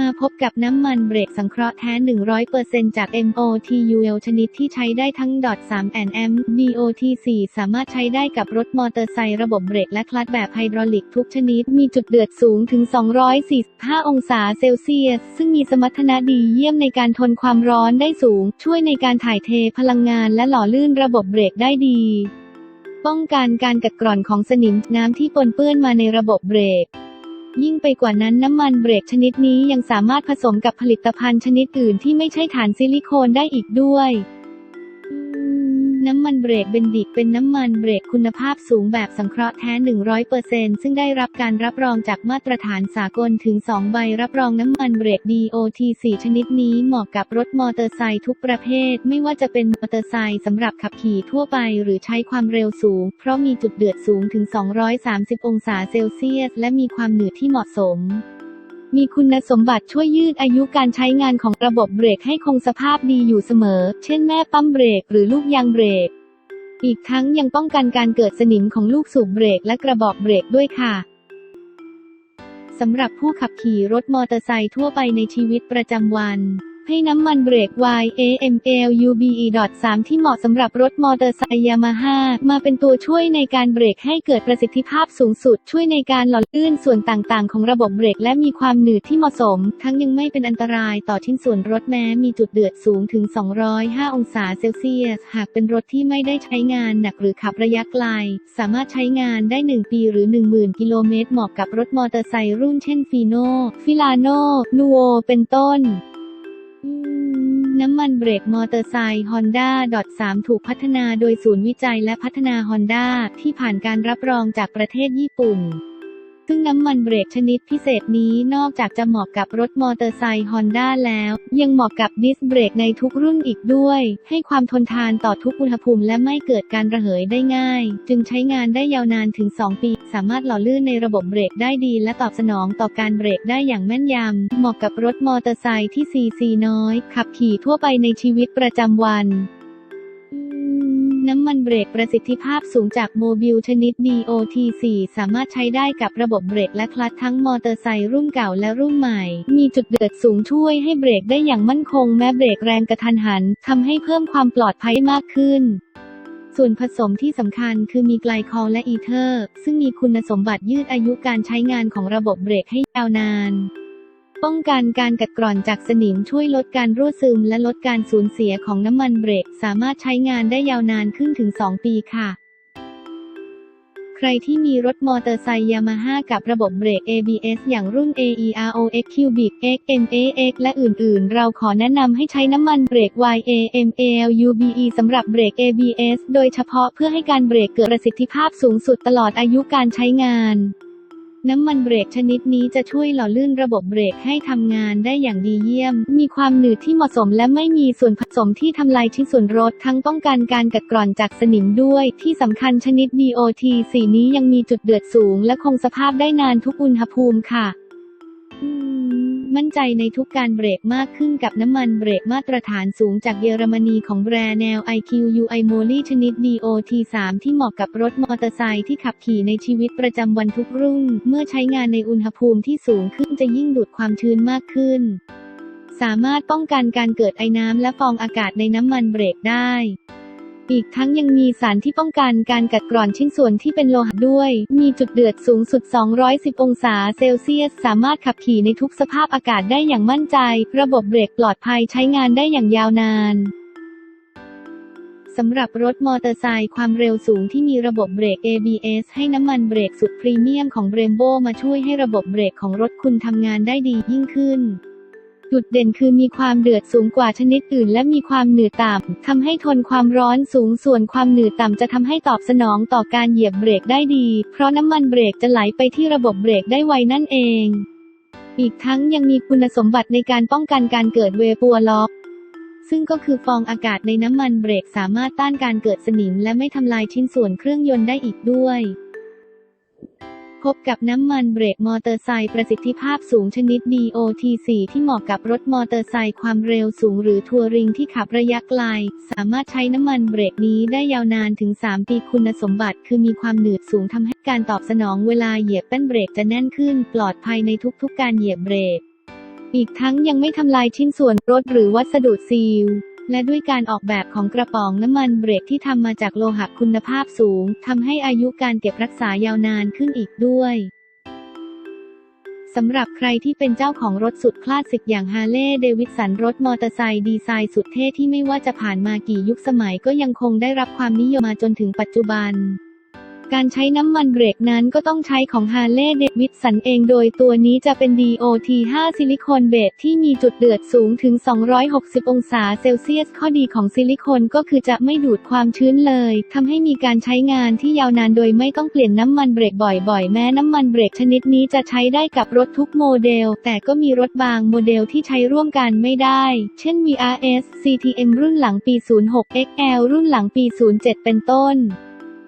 มาพบกับน้ำมันเบรกสังเคราะห์แท้ 100%จาก MOTUL ชนิดที่ใช้ได้ทั้ง .3 m DOT4 สามารถใช้ได้กับรถมอเตอร์ไซค์ระบบเบรกและคลัตช์แบบไฮดรอลิกทุกชนิด มีจุดเดือดสูงถึง 245 องศาเซลเซียส ซึ่งมีสมรรถนะดีเยี่ยมในการทนความร้อนได้สูง ช่วยในการถ่ายเทพลังงานและหล่อลื่นระบบเบรกได้ดี ป้องกันการกัดกร่อนของสนิมน้ำที่ปนเปื้อนมาในระบบเบรก ยิ่งไปกว่านั้นน้ำมันเบรกชนิดนี้ยังสามารถผสมกับผลิตภัณฑ์ชนิดอื่นที่ไม่ใช่ฐานซิลิโคนได้อีกด้วย น้ำมันเบรกเบนดิกเป็นน้ำมันเบรกคุณภาพสูงแบบสังเคราะห์แท้ 100%ซึ่งได้รับการรับรองจากมาตรฐานสากลถึง 2 ใบรับรองน้ำมันเบรก DOT4 ชนิดนี้เหมาะกับรถมอเตอร์ไซค์ทุกประเภท ไม่ว่าจะเป็นมอเตอร์ไซค์สำหรับขับขี่ทั่วไปหรือใช้ความเร็วสูง เพราะมีจุดเดือดสูงถึง 230 องศาเซลเซียส และมีความหนืดที่เหมาะสม มีคุณสมบัติช่วยยืดอายุการใช้งานของระบบเบรกให้คงสภาพดีอยู่เสมอ เช่นแม่ปั๊มเบรกหรือลูกยางเบรก อีกทั้งยังป้องกันการเกิดสนิมของลูกสูบเบรกและกระบอกเบรกด้วยค่ะสำหรับผู้ขับขี่รถมอเตอร์ไซค์ทั่วไปในชีวิตประจำวัน ให้น้ำมันเบรก YAMLUBE.3 ที่เหมาะสำหรับรถมอเตอร์ไซค์ยามาฮ่ามาเป็นตัวช่วยในการเบรกให้เกิดประสิทธิภาพสูงสุด ช่วยในการหล่อลื่นส่วนต่างๆ ของระบบเบรกและมีความหนืดที่เหมาะสม ทั้งยังไม่เป็นอันตรายต่อชิ้นส่วนรถแม้มีจุดเดือดสูงถึง 205 องศาเซลเซียส หากเป็นรถที่ไม่ได้ใช้งานหนักหรือขับระยะไกล สามารถใช้งานได้ 1 ปีหรือ 10,000 กิโลเมตรเหมาะกับรถมอเตอร์ไซค์รุ่นเช่นฟีโนฟิลาโนนูโวเป็นต้น น้ำมันเบรกมอเตอร์ไซค์ Honda .3 ถูกพัฒนาโดยศูนย์วิจัยและพัฒนา Honda ที่ผ่านการรับรองจากประเทศญี่ปุ่น ซึ่งน้ำมันเบรกชนิดพิเศษนี้นอกจากจะเหมาะกับรถมอเตอร์ไซค์ Honda แล้ว ยังเหมาะกับดิสเบรกในทุกรุ่นอีกด้วย ให้ความทนทานต่อทุกอุณหภูมิและไม่เกิดการระเหยได้ง่าย จึงใช้งานได้ยาวนานถึง 2 ปี สามารถหล่อลื่นในระบบเบรกได้ดี และตอบสนองต่อการเบรกได้อย่างแม่นยำเหมาะกับรถมอเตอร์ไซค์ที่ซีซีน้อย ขับขี่ทั่วไปในชีวิตประจำวัน น้ำมันเบรกประสิทธิภาพสูงจากโมบิลชนิด DOT4 สามารถใช้ได้กับระบบเบรกและคลัตช์ทั้งมอเตอร์ไซค์รุ่นเก่าและรุ่นใหม่ มีจุดเดือดสูงช่วยให้เบรกได้อย่างมั่นคงแม้เบรกแรงกระทันหันทำให้เพิ่มความปลอดภัยมากขึ้นส่วนผสมที่สำคัญคือมีไกลคอลและอีเทอร์ ซึ่งมีคุณสมบัติยืดอายุการใช้งานของระบบเบรกให้ยาวนาน ป้องกันการกัดกร่อนจากสนิมช่วยลดการรั่วซึมและลดการสูญเสียของน้ำมันเบรก สามารถใช้งานได้ยาวนานขึ้นถึง 2 ปีค่ะ ใครที่มีรถมอเตอร์ไซค์ยามาฮ่ากับระบบเบรก ABS อย่างรุ่น AEROX Cubic X MAX และอื่นๆ เราขอแนะนำให้ใช้น้ำมันเบรก YAMALUBE สำหรับเบรก ABS โดยเฉพาะเพื่อให้การเบรกเกิดประสิทธิภาพสูงสุดตลอดอายุการใช้งาน น้ำมันเบรกชนิดนี้จะช่วยหล่อลื่นระบบเบรกให้ทำงานได้อย่างดีเยี่ยม มีความหนืดที่เหมาะสมและไม่มีส่วนผสมที่ทำลายชิ้นส่วนรถทั้งป้องกันการกัดกร่อนจากสนิมด้วย ที่สำคัญชนิด DOT สีนี้ยังมีจุดเดือดสูง และคงสภาพได้นานทุกอุณหภูมิค่ะอื มั่นใจในทุกการเบรกมากขึ้นกับน้ำมันเบรกมาตรฐานสูงจากเยอรมนีของแบรนด์แนว IQUI m o l y ชนิด DOT3 ที่เหมาะกับรถมอเตอร์ไซค์ที่ขับขี่ในชีวิตประจำวันทุกรุ่น เมื่อใช้งานในอุณหภูมิที่สูงขึ้นจะยิ่งดูดความชื้นมากขึ้น สามารถป้องกันการเกิดไอน้ำและฟองอากาศในน้ำมันเบรกได้ อีกทั้งยังมีสารที่ป้องกันการกัดกร่อนชิ้นส่วนที่เป็นโลหะด้วย มีจุดเดือดสูงสุด 210 องศาเซลเซียส สามารถขับขี่ในทุกสภาพอากาศได้อย่างมั่นใจ ระบบเบรกปลอดภัยใช้งานได้อย่างยาวนานสำหรับรถมอเตอร์ไซค์ความเร็วสูงที่มีระบบเบรก ABS ให้น้ำมันเบรกสุดพรีเมียมของเบรมโบมาช่วยให้ระบบเบรกของรถคุณทำงานได้ดียิ่งขึ้น จุดเด่นคือมีความเดือดสูงกว่าชนิดอื่น และมีความหนืดต่ำทำให้ทนความร้อนสูงส่วนความหนืดต่ำจะทำให้ตอบสนองต่อการเหยียบเบรกได้ดี เพราะน้ำมันเบรกจะไหลไปที่ระบบเบรกได้ไวนั่นเอง อีกทั้งยังมีคุณสมบัติในการป้องกันการเกิดเวปัวล็อกซึ่งก็คือฟองอากาศในน้ำมันเบรกสามารถต้านการเกิดสนิม และไม่ทำลายชิ้นส่วนเครื่องยนต์ได้อีกด้วย พบกับน้ำมันเบรกมอเตอร์ไซค์ประสิทธิภาพสูงชนิด DOT4 ที่เหมาะกับรถมอเตอร์ไซค์ความเร็วสูงหรือทัวริงที่ขับระยะไกล สามารถใช้น้ำมันเบรกนี้ได้ยาวนานถึง 3 ปีคุณสมบัติ คือมีความหนืดสูงทำให้การตอบสนองเวลาเหยียบแป้นเบรกจะแน่นขึ้น ปลอดภัยในทุกๆ การเหยียบเบรก อีกทั้งยังไม่ทำลายชิ้นส่วนรถหรือวัสดุซีล และด้วยการออกแบบของกระป๋องน้ำมันเบรกที่ทำมาจากโลหะคุณภาพสูงทำให้อายุการเก็บรักษายาวนานขึ้นอีกด้วยสำหรับใครที่เป็นเจ้าของรถสุดคลาสสิกอย่างฮาร์เลย์เดวิดสันรถมอเตอร์ไซค์ดีไซน์สุดเท่ที่ไม่ว่าจะผ่านมากี่ยุคสมัยก็ยังคงได้รับความนิยมมาจนถึงปัจจุบัน การใช้น้ำมันเบรกนั้นก็ต้องใช้ของฮาร์เลย์เดวิดสันเองโดยตัวนี้จะเป็น DOT 5 ซิลิโคนเบสที่มีจุดเดือดสูงถึง 260 องศาเซลเซียส ข้อดีของซิลิโคนก็คือจะไม่ดูดความชื้นเลยทำให้มีการใช้งานที่ยาวนานโดยไม่ต้องเปลี่ยนน้ำมันเบรกบ่อยๆ แม้น้ำมันเบรกชนิดนี้จะใช้ได้กับรถทุกโมเดล แต่ก็มีรถบางโมเดลที่ใช้ร่วมกันไม่ได้ เช่น VRS CTM รุ่นหลังปี 06 XL รุ่นหลังปี 07 เป็นต้น